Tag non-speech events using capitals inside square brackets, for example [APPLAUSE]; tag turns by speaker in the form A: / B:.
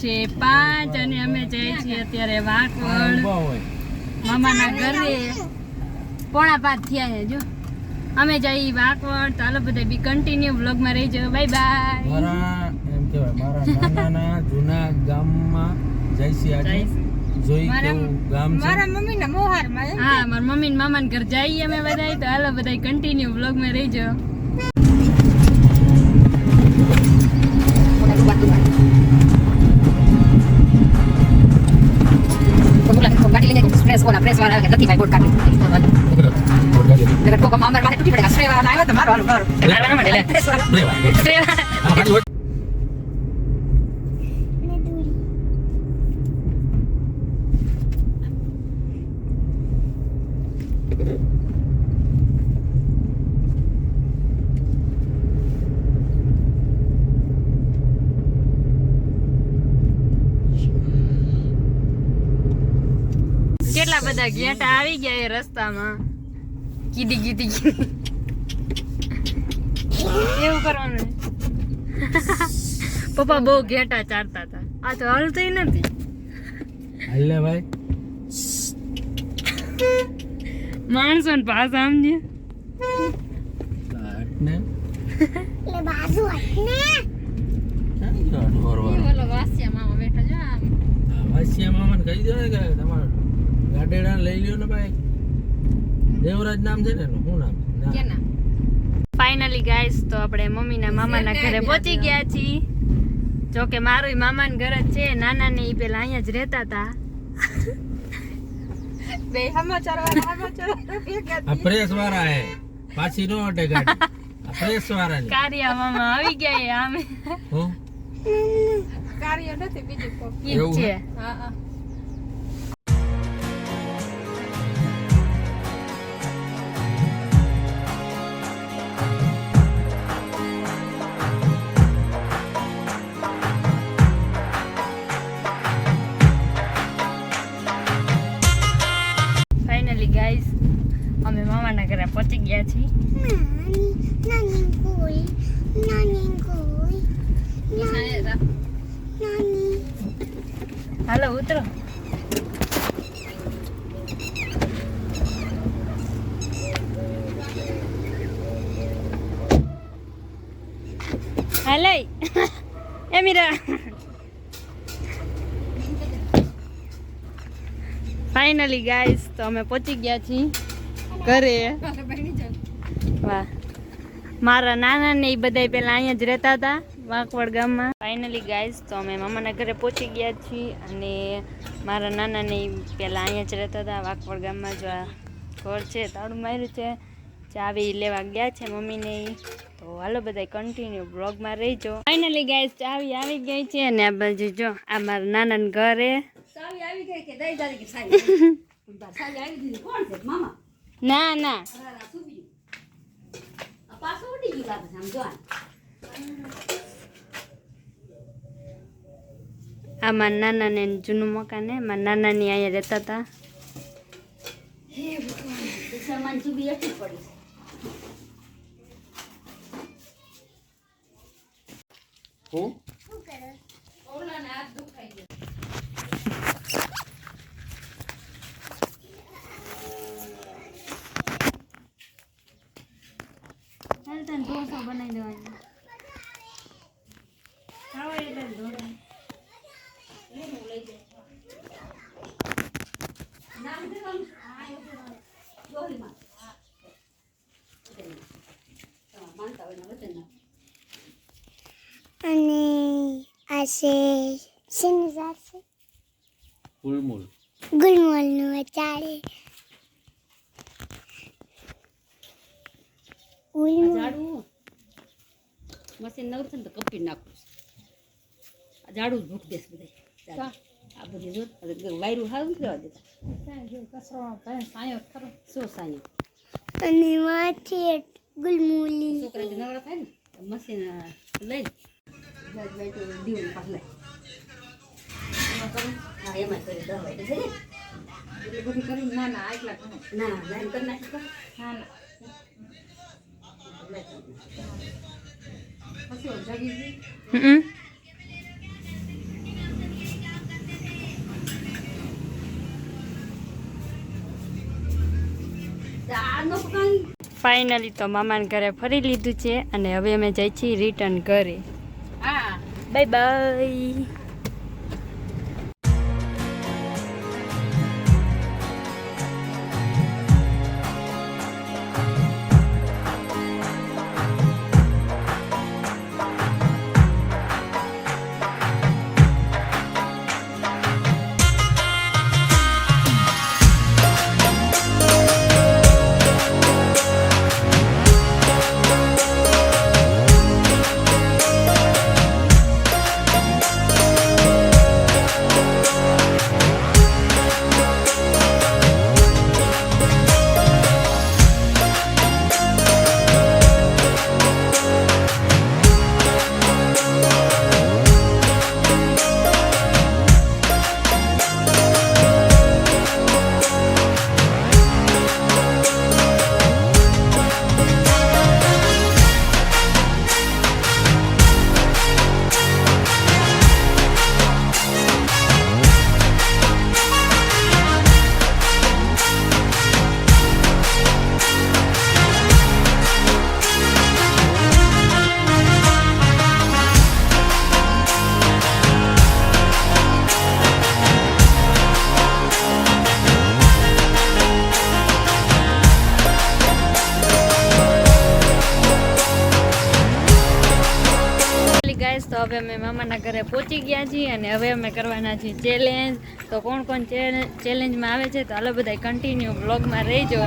A: છે પાંચ અને અમે જઈએ છીએ અત્યારે
B: વાકડ
A: મામાના ઘરે. પોણા પાંચ થયા છે જો. અમે જઈ વાકવડ હાલો બધા બી કન્ટિન્યુ રહી રહીજો. બાય બાય
B: મારા એમ કહેવાય મારા નાના જૂના ગામમાં જઈશી આજે. જોઈ કેવું ગામ છે.
A: હા મારા મમ્મી મામાના મામા ઘર જઈએ અમે બધા તો હાલો બધા કન્ટિન્યુ વ્લોગમાં રહીજો.
C: ગાડી પ્રેસ કોના પ્રેસ વાળા કે નથી ભાઈ બોર્ડ કાઢી નગર કોકો મામર માથે તૂટી પડેગા સ્પ્રે વાળા આવ્યો તો મારો હાલો મારો. પ્રેસ વાળા.
A: કેટલા બધા ઘેટા આવી ગયા એ રસ્તામાં. કીધી કીધી એવું કરવાનું [LAUGHS] પપ્પા બહુ ઘેટા ચારતા હતા. આ તો હલતી નથી.
B: હાલે ભાઈ.
A: માણસો ને પાસ સમજે. ઓલો વાસિયા મામા બેઠા જો આમ
B: હા, વાસિયા મામાને કહી દો ને કે તમારે ગાડેડા લઈ લ્યો ને ભાઈ. દેવરાજ નામ છે ને એનું શું નામ?
A: ફાઇનલી ગાઈસ તો આપણે મમ્મીના મામાના ઘરે પહોંચી ગયા છીએ. જો કે મારું મામાનું ઘર જ છે નાના ને એ પેલા અહીંયા જ રહેતા હતા. [LAUGHS]
B: આ પ્રેસ વાળા હે. પાછી નો અટે ગાડી. પ્રેસ વાળા
A: કારિયા મામા આવી ગયા આમે.
B: હું?
A: ઈ જ
B: એવું
A: છે. ઘરે પહોંચી ગયા છીએ. હાલો ઉતરો. હાલે. એ મીરા. ફાઇનલી ગાઈસ તો અમે પહોંચી ગયા છીએ. ઘરે. વાહ. મારા નાના ને એ બધા પેલા અહીંયા જ રહેતા હતા વાંકવડ ગામમાં. ફાઇનલી ગાઈસ તો અમે મામાના ઘરે પહોંચી ગયા છીએ અને મારા નાના ને ઈ પેલા અહીંયા જ રહેતા હતા વાંકવડ ગામમાં જો આ ઘર છે તાળું માર્યું છે ચાવી લેવા ગયા છે મમ્મીને તો હાલો બધા કન્ટિન્યુ બ્લોગમાં રહીજો. ફાઇનલી ગાઈસ ચાવી આવી ગઈ છે અને આ બાજુ જો આ મારા નાના ઘરે.
C: આવી ગઈ કે દઈ દાદી કે સાવી? [LAUGHS] સાવી આવી દીધી કોણ છે? મામા?
A: ના ના.
C: આ
A: મારા નાના ને જૂનું મકાન હે. મારા નાનાની અહીંયા રહેતા હતા.
C: હે?
D: અને આ છે શેનું ઝાડ છે
B: ફૂલમૂલ
D: ગુલમોલનું ચાલે ગુલમોલ
C: ઝાડું મશીન નવરું છે ને તો કપી નાખું છું. આ ઝાડું જ ભૂખ દેશ બધા આ બધી જો વાયરું નથી રહેવા દેતા. શું સાયો
D: અને માથે ગુલમુલી.
C: છોકરા જે નવરા થાય ને મશીન લઈ દીવું પાછ લઈ હા એમાં કરી દવા એટલે થઈ જાય. એટલે બધું કરી ના ના આટલા ના લાઈન કરી નાખી ના ના. પછી જાગી
A: હમ. ફાઇનલી તો મામાના ઘરે ફરી લીધું છે અને હવે અમે જઈ છીએ રિટર્ન ઘરે.
C: હા.
A: બાય બાય હવે અમે મામાના ઘરે પહોંચી ગયા છીએ અને હવે અમે કરવાના છીએ ચેલેન્જ તો કોણ કોણ ચેલેન્જમાં આવે છે તો હાલો બધા કન્ટિન્યુ બ્લોગમાં રહેજો.